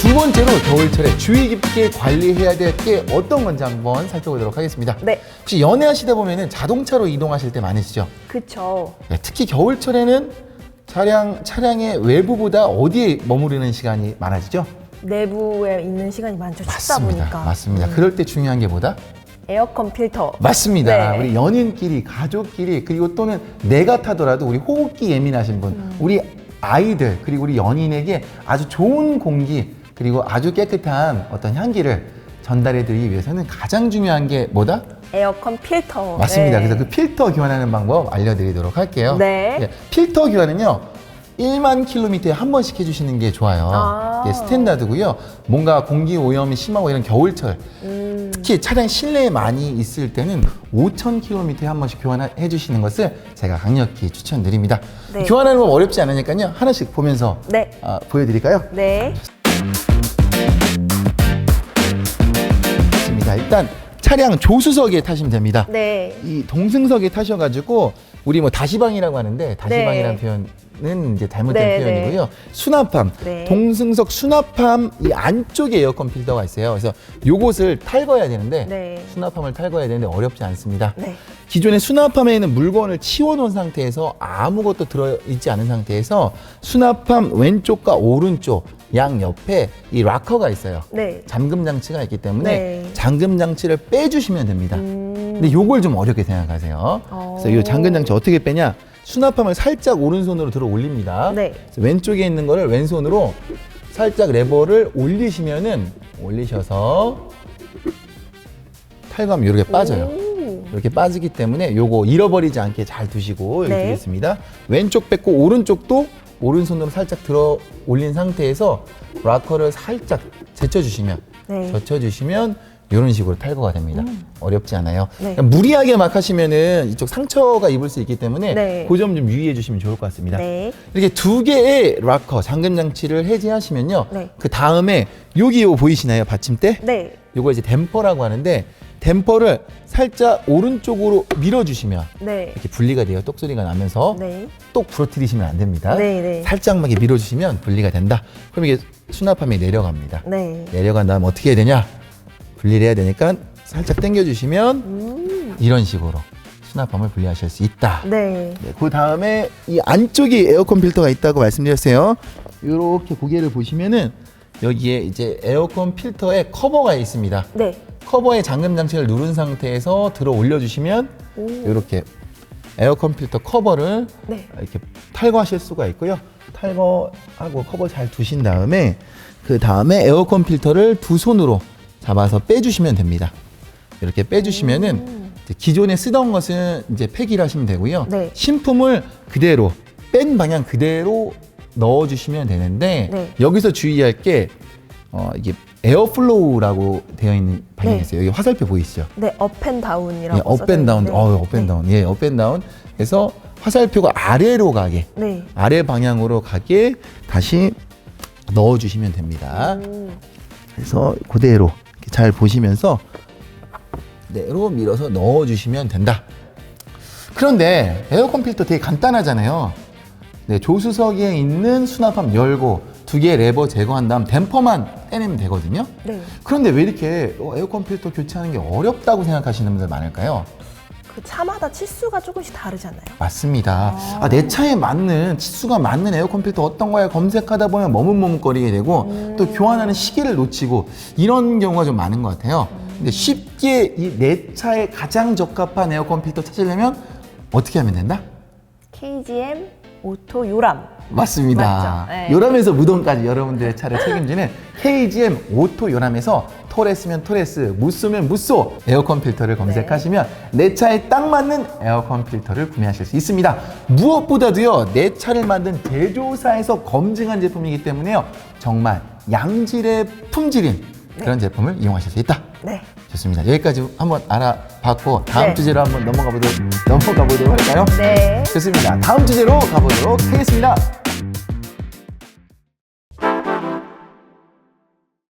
두 번째로 겨울철에 주의 깊게 관리해야 될 게 어떤 건지 한번 살펴보도록 하겠습니다. 네. 혹시 연애하시다 보면은 자동차로 이동하실 때 많으시죠? 그쵸. 네, 특히 겨울철에는 차량 차량의 외부보다 어디에 머무르는 시간이 많아지죠? 내부에 있는 시간이 많죠. 춥다 보니까. 맞습니다. 음. 그럴 때 중요한 게 뭐다? 에어컨 필터. 맞습니다. 네. 우리 연인끼리, 가족끼리, 그리고 또는 내가 타더라도 우리 호흡기 예민하신 분, 음. 우리 아이들, 그리고 우리 연인에게 아주 좋은 공기, 그리고 아주 깨끗한 어떤 향기를 전달해 드리기 위해서는 가장 중요한 게 뭐다? 에어컨 필터. 맞습니다. 네. 그래서 그 필터 교환하는 방법 알려드리도록 할게요. 네. 예, 필터 교환은요. 1만 킬로미터에 한 번씩 해주시는 게 좋아요. 아. 이게 스탠다드고요. 뭔가 공기 오염이 심하고 이런 겨울철, 음, 특히 차량 실내에 많이 있을 때는 5천 킬로미터에 한 번씩 교환해 주시는 것을 제가 강력히 추천드립니다. 네. 교환하는 법 어렵지 않으니까요. 하나씩 보면서 네. 아, 보여드릴까요? 네. 일단 차량 조수석에 타시면 됩니다. 네. 이 동승석에 타셔가지고 우리 뭐 다시방이라고 하는데 다시방이라는 네. 표현은 이제 잘못된 네, 표현이고요. 수납함, 네. 동승석 수납함 이 안쪽에 에어컨 필터가 있어요. 그래서 요것을 탈거해야 되는데 네. 수납함을 탈거해야 되는데 어렵지 않습니다. 네. 기존의 수납함에는 물건을 치워놓은 상태에서 아무것도 들어있지 않은 상태에서 수납함 왼쪽과 오른쪽 양 옆에 이 락커가 있어요. 네. 잠금 장치가 있기 때문에 네. 잠금 장치를 빼주시면 됩니다. 음, 근데 요걸 좀 어렵게 생각하세요. 어. 그래서 이 잠금 장치 어떻게 빼냐? 수납함을 살짝 오른손으로 들어 올립니다. 네. 그래서 왼쪽에 있는 거를 왼손으로 살짝 레버를 올리시면은 올리셔서 탈거하면 이렇게 빠져요. 오. 이렇게 빠지기 때문에 요거 잃어버리지 않게 잘 두시고 여기 네. 두겠습니다. 왼쪽 뺐고 오른쪽도 오른손으로 살짝 들어 올린 상태에서 락커를 살짝 제쳐주시면 네. 젖혀주시면 이런 식으로 탈거가 됩니다. 어렵지 않아요. 네. 그냥 무리하게 막 하시면은 이쪽 상처가 입을 수 있기 때문에 네. 그 점 좀 유의해 주시면 좋을 것 같습니다. 네. 이렇게 두 개의 락커 잠금 장치를 해제하시면요. 네. 그 다음에 여기 요 보이시나요? 받침대? 네. 요거 이제 댐퍼라고 하는데 댐퍼를 살짝 오른쪽으로 밀어주시면 네. 이렇게 분리가 돼요. 똑소리가 나면서 네. 똑 부러뜨리시면 안 됩니다. 네, 네. 살짝만 이렇게 밀어주시면 분리가 된다. 그럼 이게 수납함이 내려갑니다. 네. 내려간 다음 어떻게 해야 되냐? 분리를 해야 되니까 살짝 당겨주시면 음. 이런 식으로 수납함을 분리하실 수 있다. 네. 네, 그 다음에 이 안쪽에 에어컨 필터가 있다고 말씀드렸어요. 이렇게 고개를 보시면은 여기에 이제 에어컨 필터에 커버가 있습니다. 네. 커버에 잠금 장치를 누른 상태에서 들어 올려주시면 오. 이렇게 에어컨 필터 커버를 네. 이렇게 탈거하실 수가 있고요. 탈거하고 커버 잘 두신 다음에 그 다음에 에어컨 필터를 두 손으로 잡아서 빼주시면 됩니다. 이렇게 빼주시면은 기존에 쓰던 것은 이제 폐기를 하시면 되고요. 네. 신품을 그대로 뺀 방향 그대로 넣어주시면 되는데 네. 여기서 주의할 게 어, 이게 에어플로우라고 되어 있는 방향이 네. 있어요. 여기 화살표 보이시죠? 네. 업앤다운이라고 예, 업앤다운, 네. 어, 업앤다운, 예, 업앤다운. 그래서 화살표가 아래로 가게, 네. 아래 방향으로 가게 다시 넣어 주시면 됩니다. 음. 그래서 그대로 잘 보시면서 그대로 밀어서 넣어 주시면 된다. 그런데 에어컨 필터 되게 간단하잖아요. 네, 조수석에 있는 수납함 열고 두 개의 레버 제거한 다음 댐퍼만 떼내면 되거든요. 네. 그런데 왜 이렇게 어, 에어컨 필터 교체하는 게 어렵다고 생각하시는 분들 많을까요? 그 차마다 치수가 조금씩 다르잖아요. 맞습니다. 아. 아, 내 차에 맞는 치수가 맞는 에어컨 필터 어떤 거야 검색하다 보면 머뭇머뭇거리게 되고 음. 또 교환하는 시기를 놓치고 이런 경우가 좀 많은 것 같아요. 근데 쉽게 이 내 차에 가장 적합한 에어컨 필터 찾으려면 어떻게 하면 된다? KGM 오토 요람. 맞습니다. 네. 요람에서 무덤까지 여러분들의 차를 책임지는 KGM 오토 요람에서 토레스면 토레스, 무쏘면 무쏘 에어컨 필터를 검색하시면 내 차에 딱 맞는 에어컨 필터를 구매하실 수 있습니다. 무엇보다도요, 내 차를 만든 제조사에서 검증한 제품이기 때문에요, 정말 양질의 품질인 그런 제품을 이용하실 수 있다. 네. 좋습니다. 여기까지 한번 알아봤고 다음 네. 주제로 한번 넘어가 보도록 넘어가 보도록 할까요? 네. 좋습니다. 다음 주제로 가보도록 하겠습니다.